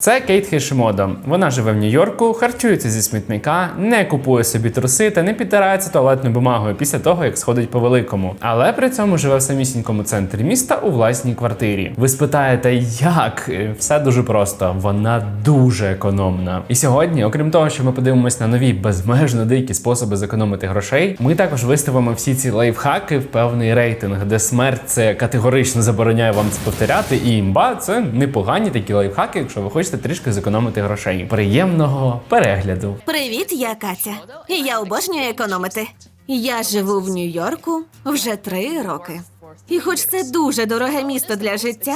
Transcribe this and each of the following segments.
Це Кейт Хішимодо. Вона живе в Нью-Йорку, харчується зі смітника, не купує собі труси та не підтирається туалетною бумагою після того, як сходить по великому. Але при цьому живе в самісінькому центрі міста у власній квартирі. Ви спитаєте, як? Е, Все дуже просто. Вона дуже економна. І сьогодні, окрім того, що ми подивимось на нові безмежно дикі способи зекономити грошей, ми також виставимо всі ці лайфхаки в певний рейтинг, де смерть це категорично забороняє вам це повторяти, і імба це непогані такі лайфхаки, якщо ви хочете трішки зекономити грошей. Приємного перегляду. Привіт, я Катя. Я обожнюю економити. Я живу в Нью-Йорку вже три роки. І хоч це дуже дороге місто для життя,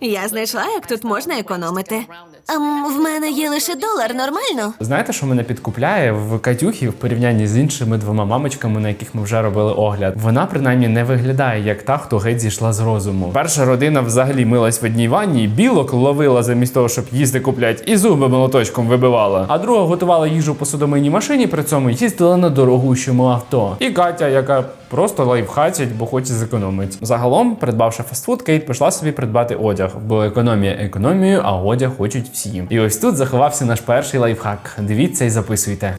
я знайшла, як тут можна економити. Ем, в мене є лише долар, нормально? Знаєте, що мене підкупляє в Катюхі в порівнянні з іншими двома мамочками, на яких ми вже робили огляд. Вона принаймні не виглядає як та, хто геть зійшла з розуму. Перша родина взагалі милась в одній ванні, білок ловила замість того, щоб їсти куплять, і зуби молоточком вибивала. А друга готувала їжу в посудомийній машині, при цьому їздила на дорогущому авто. І Катя, яка просто лайфхатять, бо хоче зекономити. Загалом, придбавши фастфуд, Кейт пішла собі придбати одяг, бо економія економію, а одяг хочуть всі. І ось тут заховався наш перший лайфхак. Дивіться і записуйте.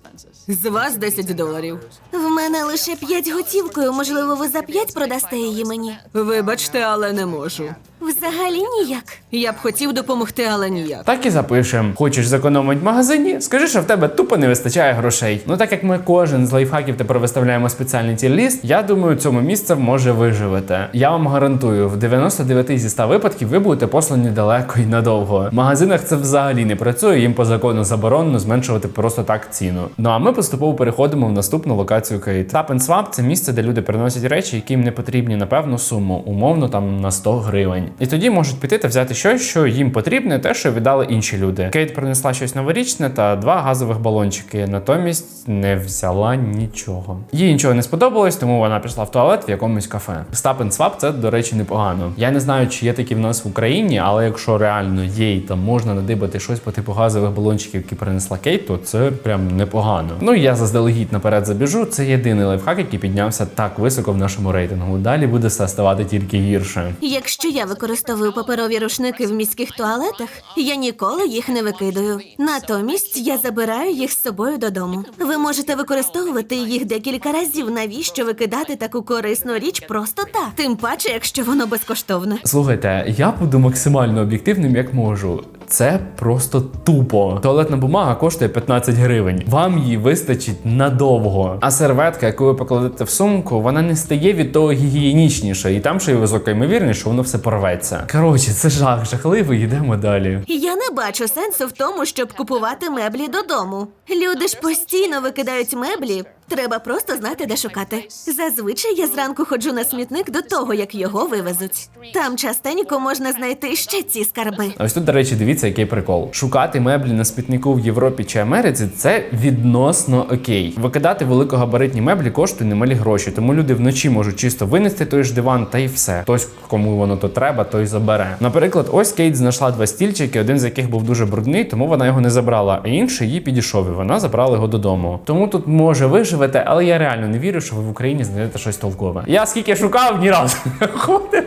З вас 10 доларів. В мене лише 5 готівкою. Можливо, ви за 5 продасте її мені. Вибачте, але не можу. Взагалі ніяк. Я б хотів допомогти, але ніяк. Так і запишем. Хочеш зекономити в магазині? Скажи, що в тебе тупо не вистачає грошей. Ну так як ми кожен з лайфхаків тепер виставляємо спеціальний тір-ліст, я думаю, цьому місце може виживете. Я вам гарантую, в 99 зі 100 випадків ви будете послані далеко і надовго. В магазинах це взагалі не працює. Їм по закону заборонено зменшувати просто так ціну. Ну а ми поступово переходимо в наступну локацію Кейт. Tap and Swap – це місце, де люди приносять речі, які їм не потрібні на певну суму, умовно там на 100 гривень. І тоді можуть піти та взяти щось, що їм потрібне, те, що віддали інші люди. Кейт принесла щось новорічне та два газових балончики. Натомість не взяла нічого. Їй нічого не сподобалось, тому вона пішла в туалет в якомусь кафе. And Swap – це, до речі, непогано. Я не знаю, чи є такі в нас в Україні, але якщо реально є і там можна надибати щось по типу газових балончиків, які принесла Кейт, то це прям непогано. Ну я заздалегідь наперед забіжу. Це єдиний лайфхак, який піднявся так високо в нашому рейтингу. Далі буде все ставати тільки гірше. Якщо я використовую паперові рушники в міських туалетах, я ніколи їх не викидаю. Натомість я забираю їх з собою додому. Ви можете використовувати їх декілька разів. Навіщо викидати таку корисну річ просто так? Тим паче, якщо воно безкоштовне. Слухайте, я буду максимально об'єктивним, як можу. Це просто тупо. Туалетна бумага коштує 15 гривень. Вам її вистачить надовго. А серветка, яку ви покладете в сумку, вона не стає від того гігієнічніше, і там ще й висока ймовірність, що воно все порветься. Коротше, це жах, жахливий. Йдемо далі. Я не бачу сенсу в тому, щоб купувати меблі додому. Люди ж постійно викидають меблі. Треба просто знати, де шукати. Зазвичай я зранку ходжу на смітник до того, як його вивезуть. Там частенько можна знайти ще ці скарби. Ось тут, до речі, дивіться, який прикол. Шукати меблі на смітнику в Європі чи Америці це відносно окей. Викидати великогабаритні меблі коштує немалі гроші, тому люди вночі можуть чисто винести той ж диван та й все. Хтось, кому воно то треба, той забере. Наприклад, ось Кейт знайшла два стільчики, один з яких був дуже брудний, тому вона його не забрала, а інший їй підійшов, і вона забрала його додому. Тому тут може виживете, але я реально не вірю, що ви в Україні знайдете щось толкове. Я скільки шукав, ні разу не ходив.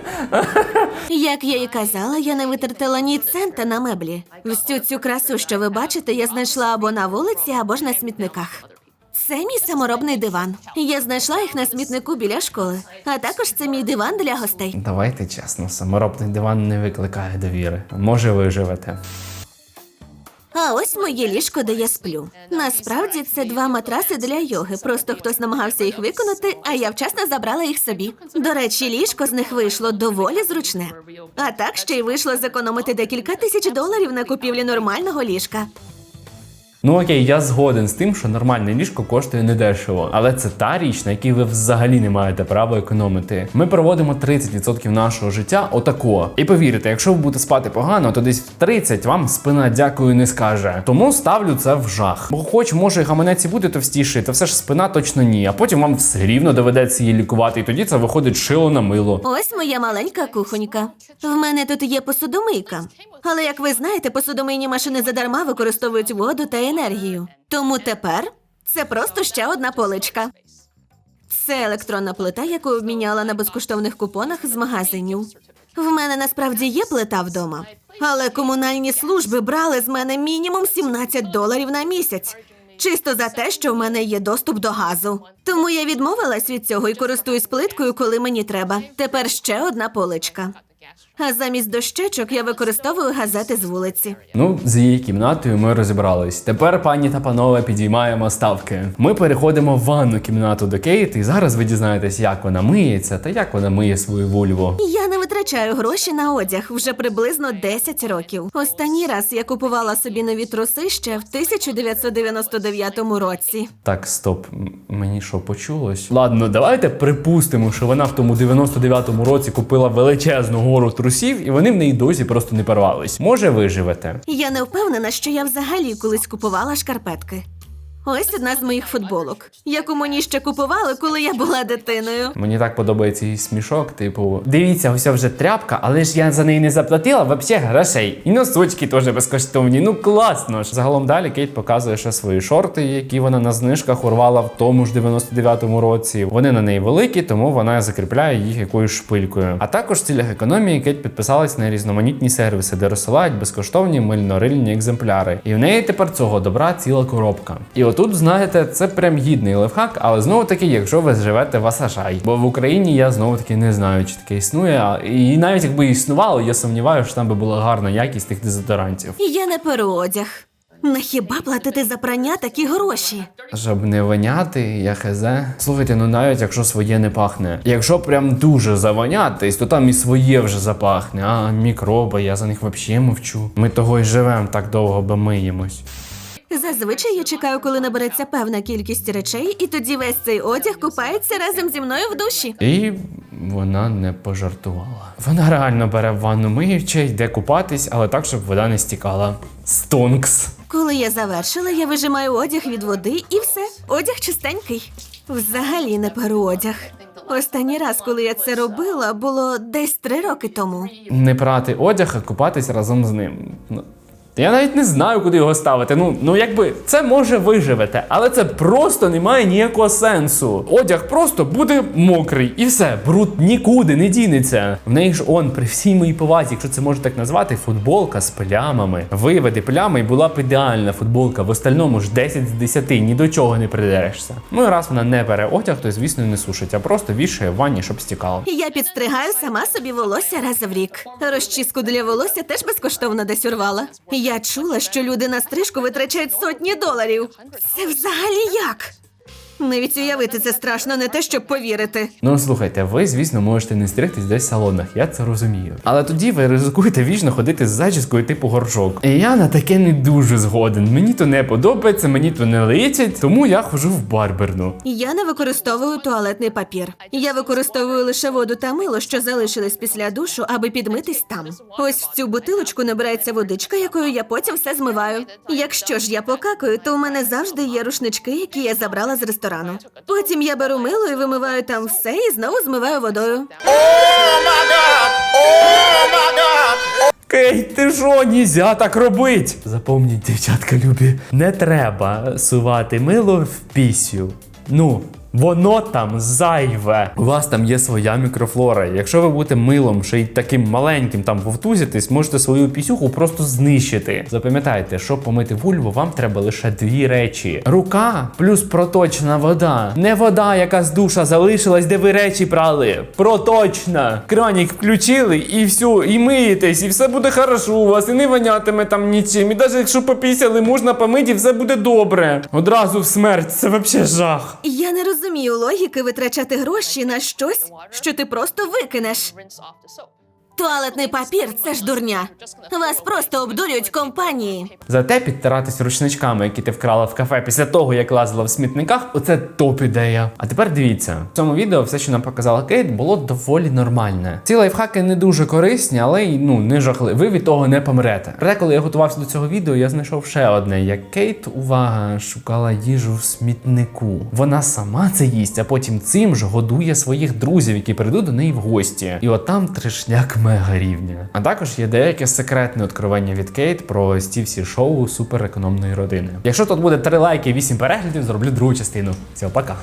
Як я і казала, я не витратила ні цента на меблі. Всю цю красу, що ви бачите, я знайшла або на вулиці, або ж на смітниках. Це мій саморобний диван. Я знайшла їх на смітнику біля школи. А також це мій диван для гостей. Давайте чесно, саморобний диван не викликає довіри. Може, виживете. А ось моє ліжко, де я сплю. Насправді це два матраси для йоги. Просто хтось намагався їх виконати, а я вчасно забрала їх собі. До речі, ліжко з них вийшло доволі зручне. А так ще й вийшло зекономити декілька тисяч доларів на купівлі нормального ліжка. Ну окей, я згоден з тим, що нормальне ліжко коштує недешево, але це та річ, на якій ви взагалі не маєте права економити. Ми проводимо 30% нашого життя отако. І повірте, якщо ви будете спати погано, то десь в 30 вам спина дякую не скаже. Тому ставлю це в жах. Бо хоч може гаманець і бути товстіший, то все ж спина точно ні. А потім вам все рівно доведеться її лікувати, і тоді це виходить шило на мило. Ось моя маленька кухонька. В мене тут є посудомийка. Але як ви знаєте, посудомийні машини задарма використовують воду та. Тому тепер це просто ще одна поличка. Це електронна плита, яку обміняла на безкоштовних купонах з магазинів. В мене насправді є плита вдома, але комунальні служби брали з мене мінімум 17 доларів на місяць. Чисто за те, що в мене є доступ до газу. Тому я відмовилась від цього і користуюсь плиткою, коли мені треба. Тепер ще одна поличка. А замість дощечок я використовую газети з вулиці. Ну, з її кімнатою ми розібрались. Тепер, пані та панове, підіймаємо ставки. Ми переходимо в ванну кімнату до Кейт, і зараз ви дізнаєтесь, як вона миється та як вона миє свою вульву. Я не витрачаю гроші на одяг вже приблизно 10 років. Останній раз я купувала собі нові труси ще в 1999 році. Так, стоп, м- мені що почулось? Ладно, давайте припустимо, що вона в тому 99-му році купила величезну гору трусів, і вони в неї досі просто не порвались. Може, виживете. Я не впевнена, що я взагалі колись купувала шкарпетки. Ось одна з моїх футболок, яку мені ще купували, коли я була дитиною. Мені так подобається її смішок, типу, дивіться, ось вже тряпка, але ж я за неї не заплатила вообще грошей. І носочки теж безкоштовні. Ну класно ж. Загалом далі Кейт показує ще свої шорти, які вона на знижках урвала в тому ж 99-му році. Вони на неї великі, тому вона закріпляє їх якоюсь шпилькою. А також в цілях економії Кейт підписалась на різноманітні сервіси, де розсилають безкоштовні мильнорильні екземпляри. І в неї тепер цього добра ціла коробка. І отут, знаєте, це прям гідний лайфхак, але знову таки, якщо ви живете в Асашай. Бо в Україні я знову таки не знаю, чи таке існує. І навіть якби існувало, я сумніваюся, що там би була гарна якість тих дезодорантів. Я не перу одяг. На хіба платити за прання такі гроші? Щоб не воняти, я хз. Слухайте, ну навіть якщо своє не пахне. Якщо прям дуже завонятись, то там і своє вже запахне. А мікроби, я за них взагалі мовчу. Ми того й живемо так довго, бо миємось. Зазвичай я чекаю, коли набереться певна кількість речей, і тоді весь цей одяг купається разом зі мною в душі. І вона не пожартувала. Вона реально бере в ванну миюче, йде купатись, але так, щоб вода не стікала. Стонкс. Коли я завершила, я вижимаю одяг від води і все. Одяг чистенький. Взагалі не перу одяг. Останній раз, коли я це робила, було десь три роки тому. Не прати одяг, а купатись разом з ним. Я навіть не знаю, куди його ставити. Ну, ну якби це може виживете, але це просто не має ніякого сенсу. Одяг просто буде мокрий і все, бруд нікуди не дінеться. В неї ж он, при всій моїй повазі, якщо це можна так назвати, футболка з плямами. Виведи плями і була б ідеальна футболка. В остальному ж 10 з 10, ні до чого не придерешся. Ну і раз вона не бере одяг, то звісно не сушить, а просто вішає в ванні, щоб стікало. Я підстригаю сама собі волосся раз в рік. Розчіску для волосся теж безкоштовно десь урвала. Я чула, що люди на стрижку витрачають сотні доларів. Це взагалі як? Навіть уявити це страшно, не те, щоб повірити. Ну слухайте, ви, звісно, можете не стригтись десь в салонах, я це розумію. Але тоді ви ризикуєте вічно ходити з зачіскою типу горшок. І я на таке не дуже згоден. Мені то не подобається, мені то не личить, тому я хожу в барберну. Я не використовую туалетний папір. Я використовую лише воду та мило, що залишились після душу, аби підмитись там. Ось в цю бутилочку набирається водичка, якою я потім все змиваю. Якщо ж я покакаю, то у мене завжди є рушнички, які я забрала з ресторану. Потім я беру мило і вимиваю там все і знову змиваю водою. Кейт, ти що, нізя так робить? Запомніть, дівчатка любі, не треба сувати мило в пісю. Ну. Воно там зайве. У вас там є своя мікрофлора. Якщо ви будете милом, ще й таким маленьким там вовтузитись, можете свою пісюху просто знищити. Запам'ятайте, щоб помити вульву, вам треба лише дві речі: рука плюс проточна вода. Не вода, яка з душа залишилась, де ви речі прали. Проточна. Кранік включили і все, і миєтесь, і все буде хорошо у вас, і не вонятиме там нічим. І навіть якщо попісяли, можна помити, і все буде добре. Одразу в смерть, це взагалі жах. Я не розумію логіки витрачати гроші на щось, що ти просто викинеш. Туалетний папір це ж дурня. Вас просто обдурюють компанії. Зате підтиратись рушничками, які ти вкрала в кафе після того, як лазила в смітниках, оце топ ідея. А тепер дивіться, в цьому відео все, що нам показала Кейт, було доволі нормальне. Ці лайфхаки не дуже корисні, але й ну не жахливі. Ви від того не помрете. Проте, коли я готувався до цього відео, я знайшов ще одне: як Кейт, увага, шукала їжу в смітнику. Вона сама це їсть, а потім цим ж годує своїх друзів, які прийдуть до неї в гості. І от там трешняк мега рівня. А також є деяке секретне откровення від Кейт про ось ці всі шоу суперекономної родини. Якщо тут буде 3 лайки і 8 переглядів, зроблю другу частину. Всього пока.